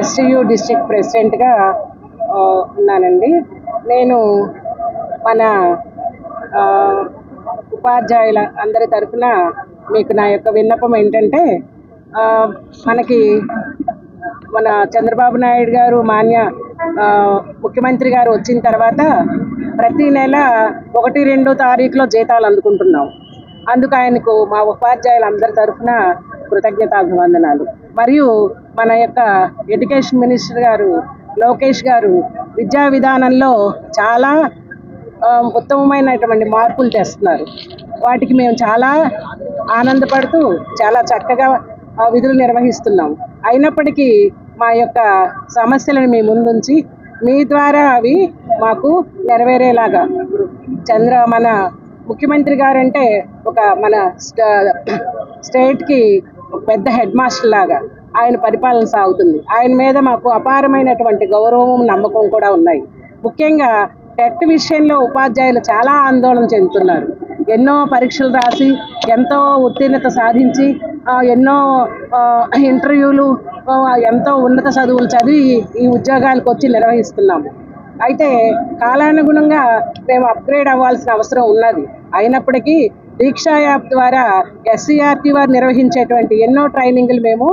STU district ప్రెసిడెంట్గా ఉన్నానండి. నేను మన ఉపాధ్యాయుల అందరి తరఫున మీకు నా యొక్క విన్నపం ఏంటంటే మనకి మన చంద్రబాబు నాయుడు గారు మాన్య ముఖ్యమంత్రి గారు వచ్చిన తర్వాత ప్రతి నెల ఒకటి రెండో తారీఖులో జీతాలు అందుకుంటున్నాం. అందుకు ఆయనకు మా ఉపాధ్యాయులందరి తరఫున కృతజ్ఞతాభివందనాలు. మరియు మన యొక్క ఎడ్యుకేషన్ మినిస్టర్ గారు లోకేష్ గారు విద్యా విధానంలో చాలా ఉత్తమమైనటువంటి మార్పులు తెస్తున్నారు. వాటికి మేము చాలా ఆనందపడుతూ చాలా చక్కగా విధులు నిర్వహిస్తున్నాం. అయినప్పటికీ మా యొక్క సమస్యలను మీ ముందుంచి మీ ద్వారా అవి మాకు నెరవేరేలాగా చంద్ర మన ముఖ్యమంత్రి గారంటే ఒక మన స్ట- స్టేట్కి పెద్ద హెడ్ మాస్టర్ లాగా ఆయన పరిపాలన సాగుతుంది. ఆయన మీద మాకు అపారమైనటువంటి గౌరవం నమ్మకం కూడా ఉన్నాయి. ముఖ్యంగా టెట్ విషయంలో ఉపాధ్యాయులు చాలా ఆందోళన చెందుతున్నారు. ఎన్నో పరీక్షలు రాసి ఎంతో ఉత్తీర్ణత సాధించి ఎన్నో ఇంటర్వ్యూలు ఎంతో ఉన్నత చదువులు చదివి ఈ ఉద్యోగాలకు వచ్చి నిర్వహిస్తున్నాము. అయితే కాలానుగుణంగా మేము అప్గ్రేడ్ అవ్వాల్సిన అవసరం ఉన్నది. అయినప్పటికీ దీక్షా యాప్ ద్వారా ఎస్సీఆర్టీ వారు నిర్వహించేటువంటి ఎన్నో ట్రైనింగ్లు మేము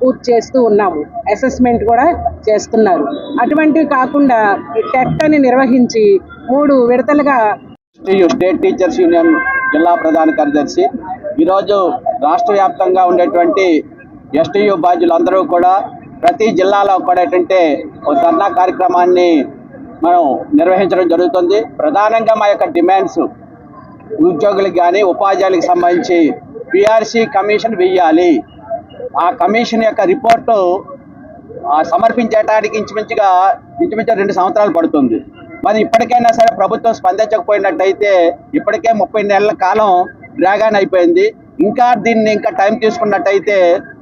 పూర్తి చేస్తూ ఉన్నాము. అసెస్మెంట్ కూడా చేస్తున్నారు. అటువంటివి కాకుండా ఈ టెట్ అని నిర్వహించి మూడు విడతలుగా స్టేట్ టీచర్స్ యూనియన్ జిల్లా ప్రధాన కార్యదర్శి ఈరోజు రాష్ట్ర వ్యాప్తంగా ఉండేటువంటి ఎస్టీయు బాధ్యులందరూ కూడా ప్రతి జిల్లాలో కూడా ఏంటంటే ఒక ధర్నా కార్యక్రమాన్ని మనం నిర్వహించడం జరుగుతుంది. ప్రధానంగా మా యొక్క డిమాండ్స్ ఉద్యోగులకు కానీ ఉపాధ్యాయులకు సంబంధించి పిఆర్సీ కమిషన్ వెయ్యాలి. ఆ కమిషన్ యొక్క రిపోర్టు సమర్పించేటానికి ఇంచుమించుగా ఇంచుమించు రెండు సంవత్సరాలు పడుతుంది. మరి ఇప్పటికైనా సరే ప్రభుత్వం స్పందించకపోయినట్టయితే ఇప్పటికే ముప్పై నెలల కాలం డ్రాగాన్ అయిపోయింది. ఇంకా దీన్ని ఇంకా టైం తీసుకున్నట్టయితే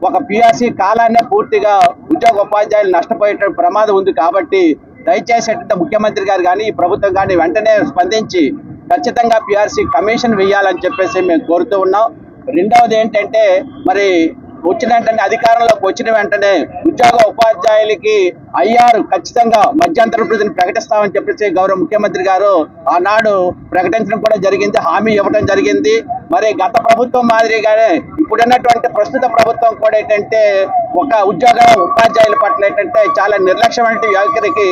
ఒక పిఆర్సీ కాలాన్నే పూర్తిగా ఉద్యోగ ఉపాధ్యాయులు నష్టపోయే ప్రమాదం ఉంది కాబట్టి దయచేసి ముఖ్యమంత్రి గారు కానీ ఈ ప్రభుత్వం కానీ వెంటనే స్పందించి ఖచ్చితంగా పిఆర్సీ కమిషన్ వేయాలని చెప్పేసి మేము కోరుతూ ఉన్నాం. రెండవది ఏంటంటే మరి వచ్చిన వెంటనే అధికారంలోకి వచ్చిన వెంటనే ఉద్యోగ ఉపాధ్యాయులకి అయ్యారు ఖచ్చితంగా మధ్యంతర వృద్ధిని ప్రకటిస్తామని చెప్పేసి గౌరవ ముఖ్యమంత్రి గారు ఆనాడు ప్రకటించడం కూడా జరిగింది హామీ ఇవ్వడం జరిగింది. మరి గత ప్రభుత్వం మాదిరిగానే ఇప్పుడున్నటువంటి ప్రస్తుత ప్రభుత్వం కూడా ఏంటంటే ఒక ఉద్యోగ ఉపాధ్యాయుల పట్ల ఏంటంటే చాలా నిర్లక్ష్యమైన వైఖరికి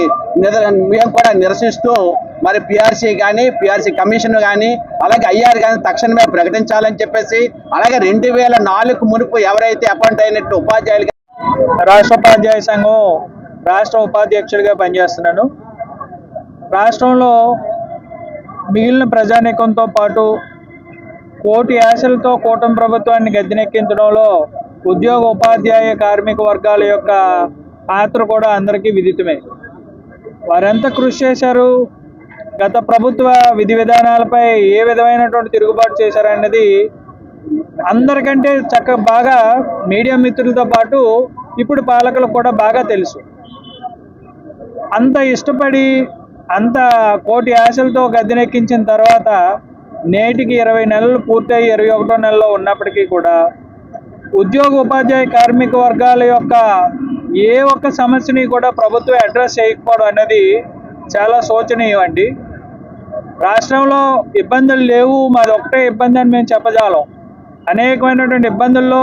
మేము కూడా నిరసిస్తూ మరి పిఆర్సీ కానీ పిఆర్సీ కమిషన్ కానీ అలాగే ఐఆర్ కానీ తక్షణమే ప్రకటించాలని చెప్పేసి అలాగే రెండు వేల నాలుగు మునుపు ఎవరైతే అపాయింట్ అయినట్టు ఉపాధ్యాయులు రాష్ట్ర ఉపాధ్యాయ సంఘం రాష్ట్ర ఉపాధ్యక్షుడిగా పనిచేస్తున్నాను. రాష్ట్రంలో మిగిలిన ప్రజానీకంతో పాటు కోటి ఆశలతో కూటమి ప్రభుత్వాన్ని గద్దెనెక్కించడంలో ఉద్యోగ ఉపాధ్యాయ కార్మిక వర్గాల యొక్క పాత్ర కూడా అందరికీ విదితమే. వారెంత కృషి చేశారు. గత ప్రభుత్వ విధి విధానాలపై ఏ విధమైనటువంటి తిరుగుబాటు చేశారన్నది అందరికంటే చక్క బాగా మీడియా మిత్రులతో పాటు ఇప్పుడు పాలకులకు కూడా బాగా తెలుసు. అంత ఇష్టపడి అంత కోటి ఆశలతో గద్దెనెక్కించిన తర్వాత నేటికి ఇరవై నెలలు పూర్తయి ఇరవై ఒకటో నెలలో ఉన్నప్పటికీ కూడా ఉద్యోగ ఉపాధ్యాయ కార్మిక వర్గాల యొక్క ఏ ఒక్క సమస్యని కూడా ప్రభుత్వం అడ్రస్ చేయకపోవడం అనేది చాలా శోచనీయం అండి. రాష్ట్రంలో ఇబ్బందులు లేవు మాది ఒకటే ఇబ్బంది అని మేము చెప్పజాలం అనేకమైనటువంటి ఇబ్బందుల్లో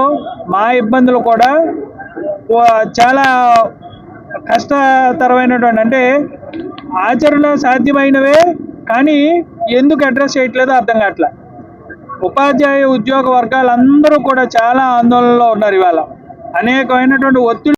మా ఇబ్బందులు కూడా చాలా కష్టతరమైనటువంటి అంటే ఆచరణ సాధ్యమైనవే కానీ ఎందుకు అడ్రస్ చేయట్లేదో అర్థం కావట్లే. ఉపాధ్యాయ ఉద్యోగ వర్గాలందరూ కూడా చాలా ఆందోళనలో ఉన్నారు ఇవాళ. అనేకమైనటువంటి ఒత్తిడి